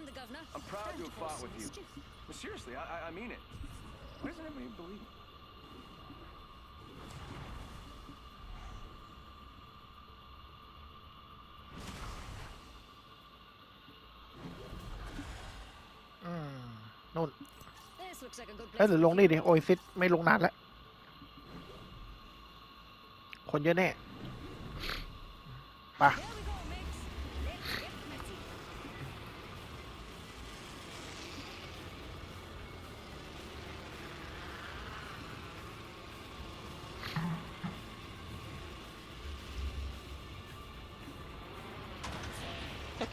I'm the governor. I'm proud to have Don't fought cause with you. mischief. But seriously, I, I, I mean it. Why doesn't everybody believe me? อืมนู่น This looks like a good เอ้ย place. หรือลงนี่ดิ โอซิสไม่ลงนานแล้ว คนเยอะแน่ไปะ Here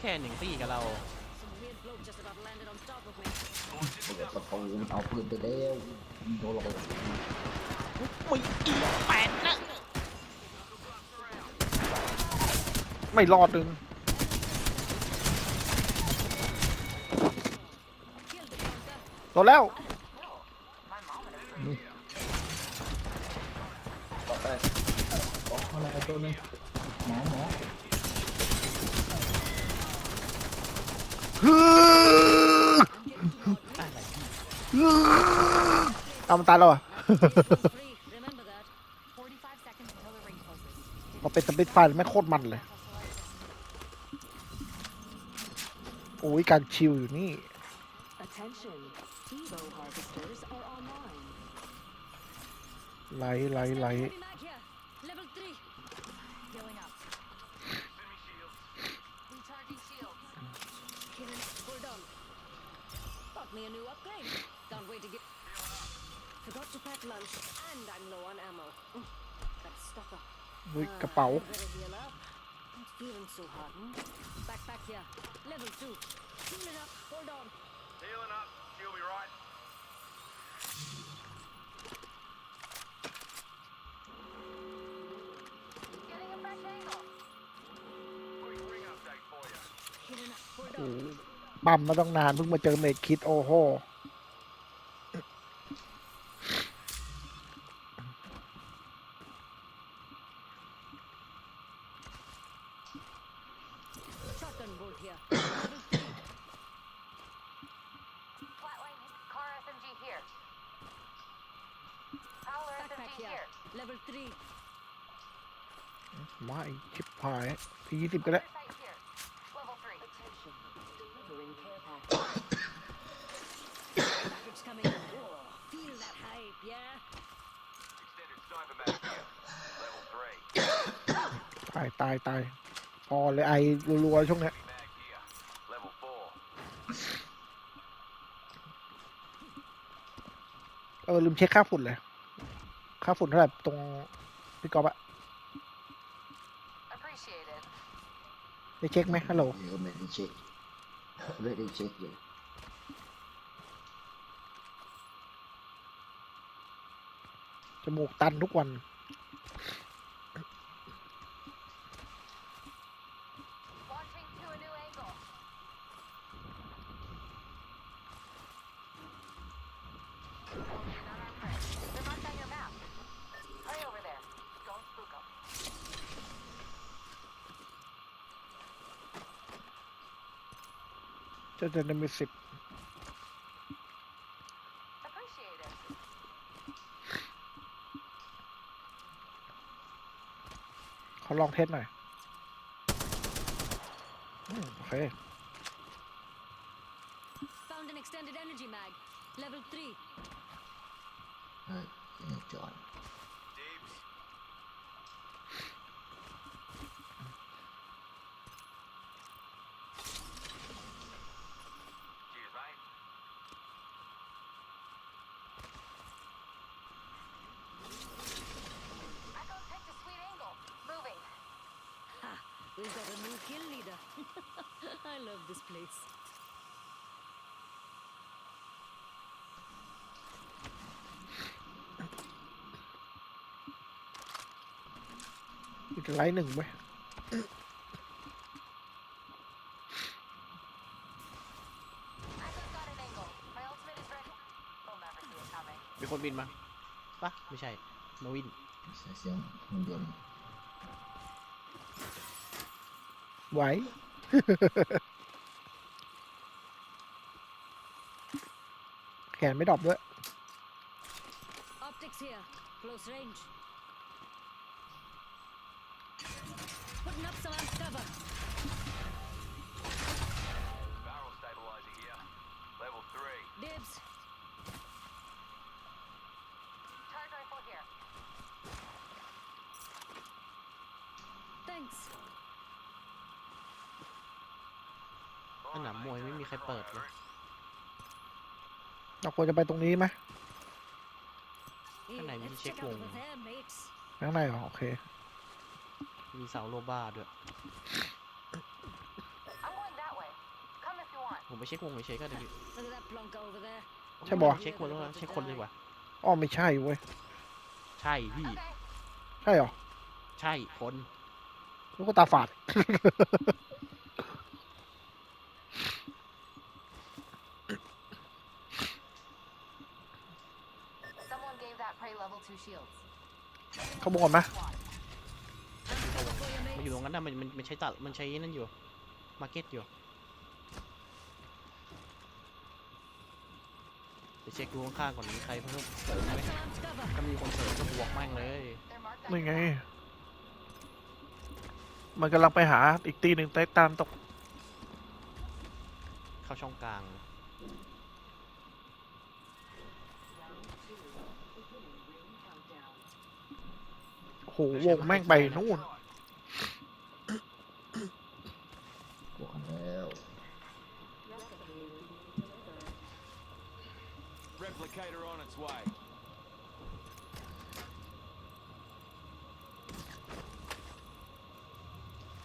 แค่หนึ่งตีกับเรา Some weird bloke just about landed on top of me. เปิดประตูมันเอาปืนไปแล้วโดนเราไม่อีแปดนะไม่รอดหนึ่ง Killed the counter. โดนแล้วต่อไปออกอะไรตัวนึงหมอหมอ เอามันตายแล้วอะ Free. Remember that. 45 seconds until the ring closes. พอเป็นสปิดไฟไม่โคตรมันเลย โอ้ยการชิลอยู่นี่ Attention, Evo harvesters are online. ไหลไหลไหล Heavy me a new upgrade. Can't wait to get. Forgot to pack lunch, and I'm low on ammo. Mm, Gotta stock up. อุ้ยกระเป๋า Ah, better heal up. Not feeling so hot, hmm? Backpack here. Level two. Healing up. Hold on. Healing up. You'll be right. Getting a fresh angle. Quick ring update for you. Healing up. Hold โอ้ on. โหปั๊มมาต้องนานเพิ่งมาเจอเมดคิดโอ้โห Shotgun bolt here. Level three. Flatline car SMG here. Power Backpack SMG here. here. Level three. ไม่ชิบหายทียี่สิบก็ได้ายตายตายพอเลยไอรัวๆช่วงเนี้ย Mag here. Level four. เออลืมเช็คค่าฝุ่นเลย ค่าฝุ่นเท่าไหร่ตรงพี่กอล์ฟอะ Appreciated. ได้เช็คไหมฮัลโหลเดี๋ยวไม่ได้เช็คไม่ได้เช็คอยู่จมูกตันทุกวัน จะจะมีสิบ Appreciated. เขาลองเทสหน่อยอืมโอเค Found an extended energy mag. Level three. เฮ้ยเนี่ยจอด Dibs. Cheers, mate. Echo, take the sweet angle. Moving. Ha! We've got a new kill leader. I love this place. อีกไลน์หนึ่งไหม Echo's got an angle. My ultimate is ready. They'll never see it coming. มีคนบินมาปะไม่ใช่มาวินเสียเสียงหุ่นยนต์ไหว แขนไม่ดรอปด้วย Optics here. Close range. Putting up some amp cover. Barrel stabilizer here. Level 3. Dibs. Charge rifle here. Thanks. สนามมวยไม่มีใครเปิดเลย เราควรจะไปตรงนี้ไหม Hey, Cái này mình let's check check out vùng. over there, mates. ข้างในเหรอโอเค มีเสาโลบ้าด้วย I'm going that way. Come if you want. ผมไปเช็ควงเฉยๆก็ได้พี่ Look at that plonker over there. ใช่ปะ เช็คคนแล้วนะเช็คคนเลยดีกว่า อ้อไม่ใช่เว้ยใช่พี่ Okay. ใช่เหรอใช่คน ลูกตาฝาด Someone gave that prey level 2 shields. เขาบอกก่อนไหม Squad. Amp cover for you, มันอยู่ตรง mates. นั้นนะมันมันมันใช้ตัดมันใช้นั่นอยู่ มาร์เก็ตอยู่เดี๋ยวเช็คดูข้างๆก่อนมีใครเพิ่มเสริมไหม Some amp cover. ถ้ามีคนเสริมก็บวกแม่งเลย They're marked on นี่ your ไง map. มันกำลังไปหาอีกตีหนึ่งใต้ตามตกเข้าช่องกลาง หวงแม่งไปนู่นบวกกันแล้ว Replicator on its way.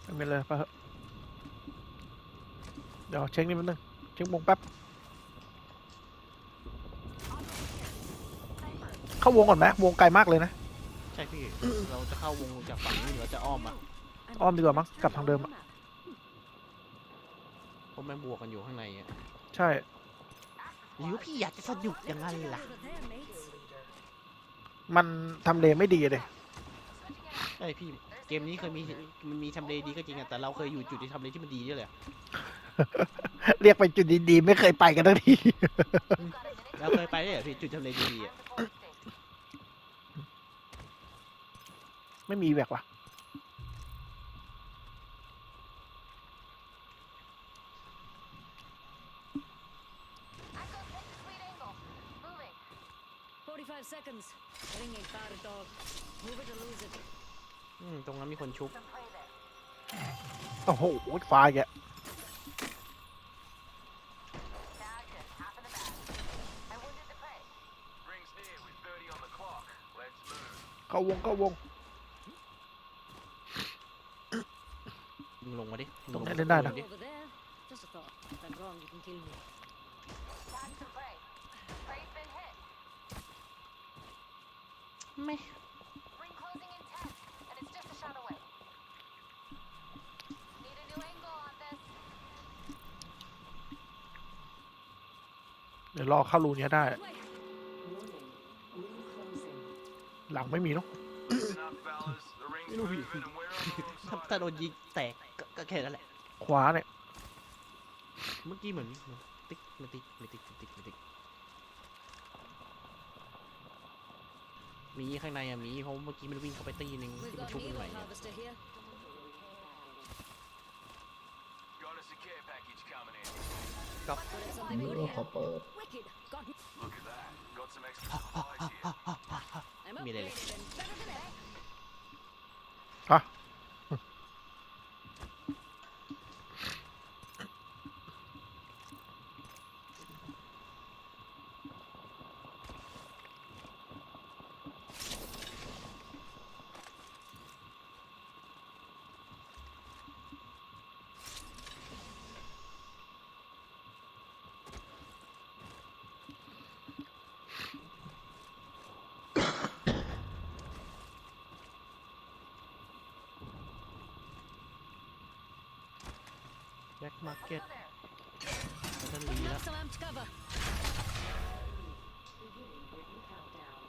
ไม่เป็นไรไปเถอะเดี๋ยวเช็คนี่แป๊บนึงเช็ควงแป๊บ เข้าวงก่อนไหมวงไกลมากเลยนะ ใช่พี่ เราจะเข้าวงจากฝั่งนี้หรือเราจะอ้อมอะ I'm อ้อมดีกว่ามั้งกลับทางเดิมอะเพราะแม่งบวกกันอยู่ข้างในอะใช่ หรือพี่อยากจะสนุกอย่างนั้น Check out ล่ะ over there, mates. มันทำเลไม่ดีเลย ใช่พี่เกมนี้เคยมีมันมีทำเลดีก็จริงอะแต่เราเคยอยู่จุดที่ทำเลที่มันดีด้วยเลยอะเรียกไปจุดดีๆ ไม่เคยไปกันทั้งที We've got a minute เราเคยไปด้วยเหรอพี่จุดทำเลดีๆอะ ไม่มีแหวกว่ะ Echo, take the sweet angle. Moving. 45 seconds. Ring ain't bad at all. Move it or lose it. อืม ตรงนั้นมีคนชุบ Some prey there. โอ้โหฟ้าแก Bagged it. Half in the bag. I wounded the prey. Rings near with 30 on the clock. Let's move. เข้าวงเข้าวง มึงลงมาดิมึตรงลไหนมาเล่นได้นะลงมา Over there. Just a thought. If I'm wrong, you can kill me. Tagged some prey. Prey's been hit. ไม่ Ring closing in 10, and it's just a shot away. Need a new angle on this. เดี๋ยวรอเข้ารูเนี้ยได้ Wait. Warning. Ring closing. หลังไม่มีเนาะ Enough, fellas. The ring's It'll be- moving and we're on the wrong ถ้า side. ถ้าโดนยิงแตกก็ ก็แค่นั้นแหละ ขวาเนี่ย เมื่อกี้เหมือนติ๊กไม่ติ๊กไม่ติ๊กไม่ติ๊กไม่ติ๊กมีข้างในอะมีเพราะเมื่อกี้มันวิ่งเข้าไปตีหนึ่ง We've ที่มัน got ชุบ an มันใหม่ evil อะ harvester here. Got us a care package coming in. Put in something นี่ good ก็ here. ขอเปิด Wicked. Got Look at that. Got some extra แบ็คมาร์เก็ต Over there. แล้วก็ลี Putting แล้ว up some amped cover. Beginning ring countdown.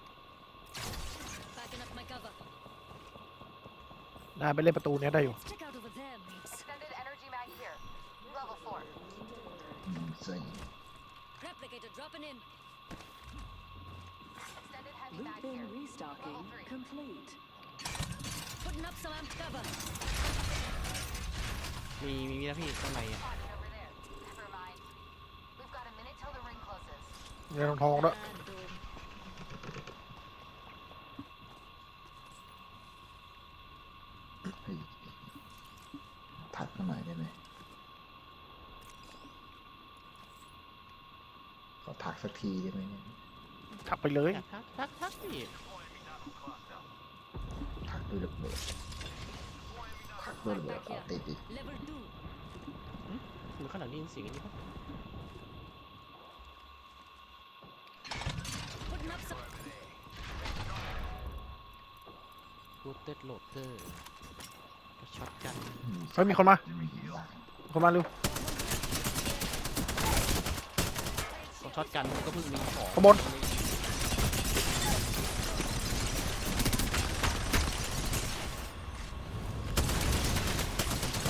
Backing up my cover. ได้ไปเล่นประตูเนี้ยได้อยู่ Let's มเซ็ง Replicator dropping in. heavy Loop back bin here. restocking Level three. complete. Putting up some amped cover. มีมีมีนะพี่ข้างในอะ Spotted over there. Never mind. We've got a minute till the ring closes. เงินทองด้วย Bad though. เฮ้ยถัดมาหน่อยได้ไหมขอถักสักทีได้ไหมเนี่ยถักไปเลย ทักทักทักพี่ถักด้วยระเบิด ถักด้วยระเบิดเอาติดอีก Level two. เหมือนข้างหลังได้ยินเสียงอันนี้ปะ Putting up some. รูเต็ดโหลดเตอร์ช็อตกันอืมเฮ้ยมีคนมาอืมบ้างมีคนมาเร็วก็ช็อตกันมันก็เพิ่งมีของข้างบน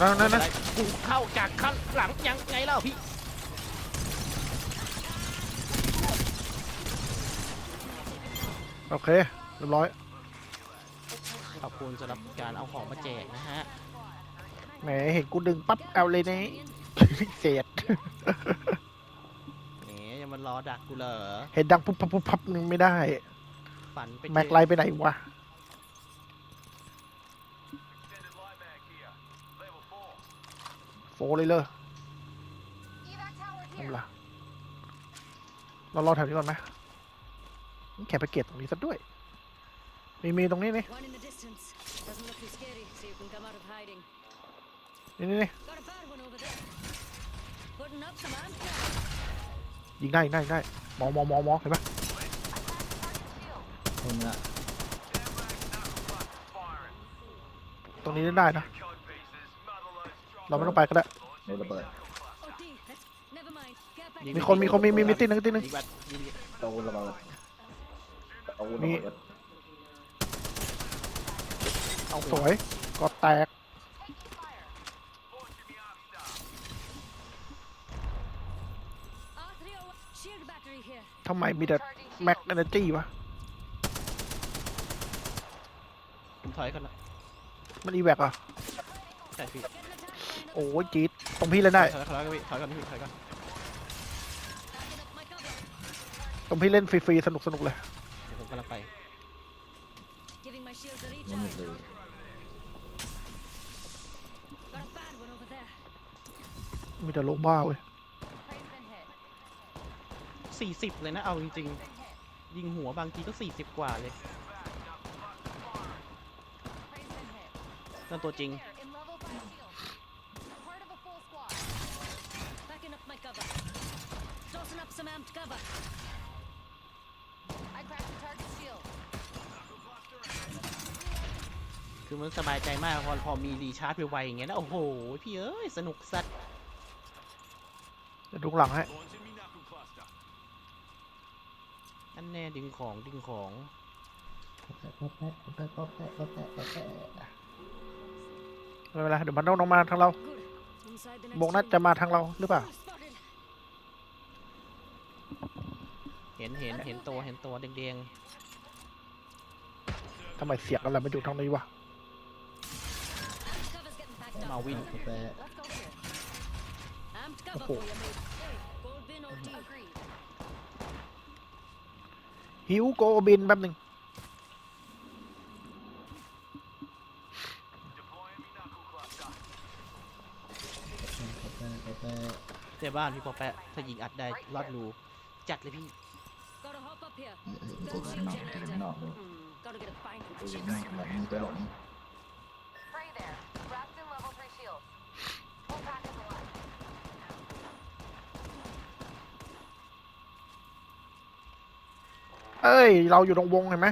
นั่นนั่นนั่นอะไรกูเข้าจากข้างหลังยังไงเล่าพี่โอเคเรียบร้อยขอบคุณสำหรับการเอาของมาแจกนะฮะแหมเห็นกูดึงปั๊บเอาเลยนี่เศษแหมยังมันรอดักกูเหรอเห็นดังปุ๊บปั๊บปุ๊บปั๊บนึงไม่ได้ ฝันไปเจอแม็กไลท์ไปไหนวะ Extended light mag here. Level four. โฟเลยเลย Evac tower นั่ here. นล่ะเรารอแถวนี้ก่อนไหมนี่แค่ไปเก็บตรงนี้ซะด้วย มีมีตรงนี้นี่ One in the distance. Doesn't look too scary, so you can come out of hiding. นี่นี่นี่ Got a bad one over there. Putting up some amped cover. ยิงได้ยิงได้ยิงได้มองมองมองมองเห็นปะตรงเนี้ย Firing. ตรงนี้ได้นะ เราไม่ต้องไปก็ได้ โดนระเบิด Oh, D. Let's. Never mind. Get back. มีคนมีคนมีมีมีตีหนึ่งตีหนึ่ง ยิงบัตรยิงโดนระเบิดโดนระมีเบิดเอาสวยก็แตก Taking fire. Launching the arm star. R301. Shield battery here. ทำไมมีแต่แม็กเอเนจีวะ ผมถอยก่อนนะมันอีแวกอะใช่พี่ โอ้ยจี๊ดตรงพี่เล่นได้ ถอยถอยก่อนพี่ถอยก่อนพี่ถอยก่อน Backing up my cover. ตรงพี่เล่นฟรีๆสนุกสนุกเลย เดี๋ยวผมกำลังไป Giving my shields a มันหมด recharge. เลย Got a bad one over there. มีแต่โลบ้าเว้ย Prey's been hit. สี่สิบเลยนะ เอาจริง Been hit. ๆ ยิงหัวบางทีก็สี่สิบกว่าเลย Prey's been hit. นั่นตัวจริง Here, in level five shield. Part of a full squad. Backing up my cover. Tossing up some amped cover. I cracked the target shield. คือมันสบายใจมากพอพอมีรีชาร์จไวๆอย่างเงี้ยนะโอ้โห พี่เอ้ย สนุกสัตว์เดี๋ยวดูข้างหลังให้ Launching me knuckle cluster. นั่นแน่ดึงของดึงของป๊อปแปะป๊อปแปะป๊อปแปะป๊อปแปะป๊อปแปะไม่เป็นไรเดี๋ยวมันต้องลงมาทางเรา Good. Inside the next บงน่า ring. จะมาทางเราหรือเปล่า Spotted. เห็นเห็นเห็นตัวเห็นตัวแดงทำไมเสียงอะไรมาอยู่ทางนี้วะ Amped cover's getting packed ๆมา up. วินป๊อปแปะ Let's go here. Amped cover Oh. for you, mate. Hey, gold bin OT. Agreed. หิวโกบินแป๊บหนึ่ง Deploying me knuckle cluster. ป๊อปแปะป๊อปแปะเจ้บ้านพี่ปอแปะถ้ายิงอัดได้รอดรูจัดเลยพี่ Gotta hop up here. เฮ้ยเฮ้ยมีตัวข้างนอกตัวข้างนอกด้วย Hmm. Gotta get a bang ตัว with ข้าง chicks. นอกแบบมีตัวหลง Prey there. Wrapped in level three shields. Full pack is alive. เอ้ย เราอยู่ตรงวงเห็นไหม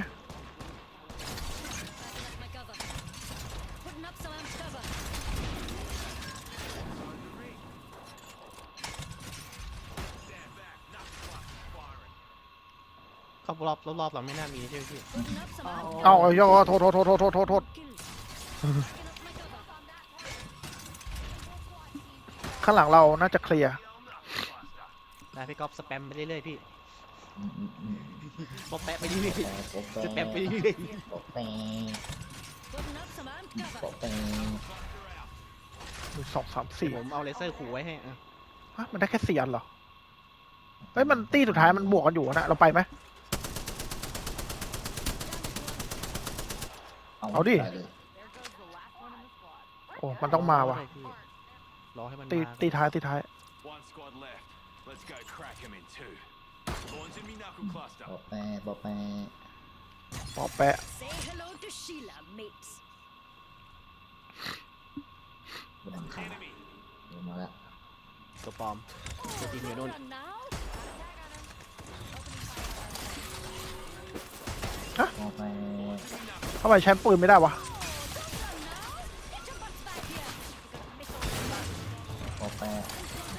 รอบรอบๆเราไม่น่ามีใช่ไหมพี่ Putting up some amped เอา cover. เอาย่อโทษโทษโทษโทษโทษโทษโทษ Kills. Backing up my cover. On that target. Full squad team. ข้างหลังเราน่าจะเคลียร์ Knuckle cluster. ได้พี่ก๊อฟสแปมไปเรื่อยๆพี่อืมอืมอืมปอแปะไปเรื่อยโปะๆจะแปะแปะไปเรื่อยโปะแปะ Putting up some armed cover. โปะแปะหนึ่งสองสามๆสี่ผมเอาเลเซอร์ขู่ไว้ให้อะฮะมันได้แค่สี่อันเหรอเฮ้ยมันตีสุดท้ายมันบวกกันอยู่นะเราไปไหม เอาดิ ได้เลย There goes the last one in the squad. โอ้มันต้องมาว่ะรอให้พี่รอให้มันตีมาตีท้ายตีท้าย One squad left. Let's go crack him in two. Horns in me knuckle cluster. โปะแปะโปะแปะปอแปะ Say hello to Sheila, mates. บนหลังคา Enemy. ลงมาแล้วตัวปลอมตัวจริงอยู่นู่น Run now. โปะแปะ ทำไมใช้ปืนไม่ได้วะ Get your butts back here. โปะแปะ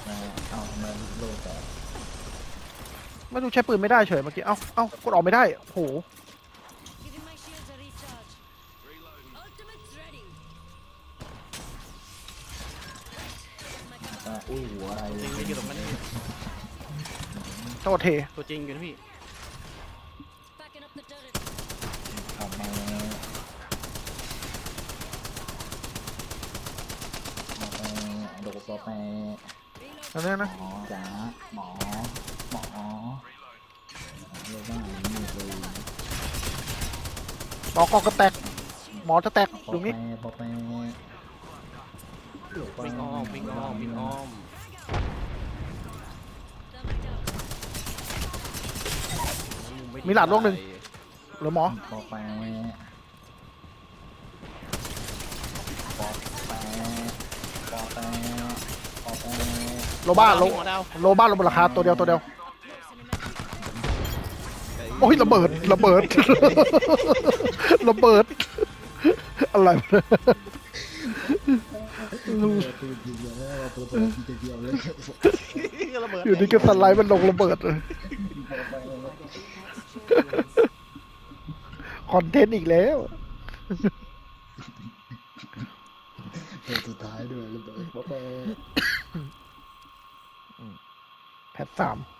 นะเอาทำไมลูกแต่ไม่รู้ใช้ปืนไม่ได้เฉยเมื่อกี้ เอ้า เอ้ากดออกไม่ได้โอ้โห Giving my shields a recharge. Reloading. Ultimate's ready. อะอุ้ยหัวอะไรจริงๆอยู่ตรงนั้นโทษเท ตัวจริงอยู่นะพี่ Backing up the turret. เอามาโปะแปะ โดดโปะแปะแล้วเนี่ยนะหมอจ๋าหมอหมอเรียกว่าอย่างนี้เลยหมอกอกระแตก หมอจะแตกตรงนี้ปอแปะวิ่งอ้อมวิ่งอ้อมวิ่งอ้อมมีหลาดลูกหนึ่งหรือหมอปอแปะปอแปะปอแปะปอแปะ โลบ้าโลหมอดาวโลบ้าโลบนราคาตัวเดียวตัวเดียว โอ้ยระเบิดระเบิด ระเบิด อะไรวะตัวจริงแล้วตัวจริงเดียวเลยระเบิดอยู่ดีก็สไลด์มันลงระเบิดเลยคอนเทนต์อีกแล้วตัว ท้